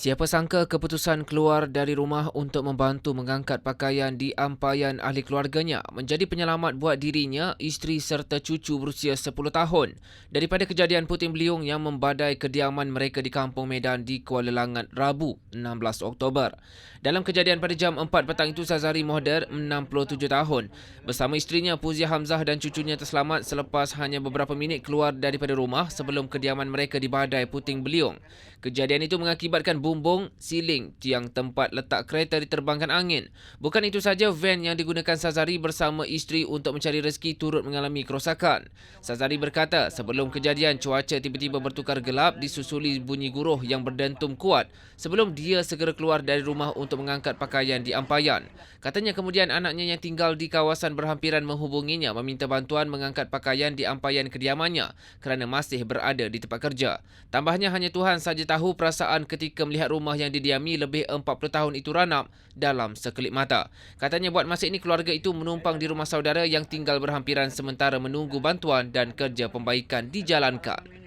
Siapa sangka keputusan keluar dari rumah untuk membantu mengangkat pakaian di ampayan ahli keluarganya menjadi penyelamat buat dirinya, isteri serta cucu berusia 10 tahun daripada kejadian puting beliung yang membadai kediaman mereka di Kampung Medan di Kuala Langat Rabu 16 Oktober. Dalam kejadian pada jam 4 petang itu Sazari Mohder 67 tahun bersama isterinya Puzia Hamzah dan cucunya terselamat selepas hanya beberapa minit keluar daripada rumah sebelum kediaman mereka dibadai puting beliung. Kejadian itu mengakibatkan bumbung, siling, tiang tempat letak kereta diterbangkan angin. Bukan itu saja, van yang digunakan Sazari bersama isteri untuk mencari rezeki turut mengalami kerosakan. Sazari berkata, sebelum kejadian cuaca tiba-tiba bertukar gelap disusuli bunyi guruh yang berdentum kuat sebelum dia segera keluar dari rumah untuk mengangkat pakaian di ampayan. Katanya kemudian anaknya yang tinggal di kawasan berhampiran menghubunginya meminta bantuan mengangkat pakaian di ampayan kediamannya kerana masih berada di tempat kerja. Tambahnya hanya Tuhan saja tahu perasaan ketika melihat rumah yang didiami lebih 40 tahun itu ranap dalam sekelip mata. Katanya buat masa ini keluarga itu menumpang di rumah saudara yang tinggal berhampiran sementara menunggu bantuan dan kerja pembaikan dijalankan.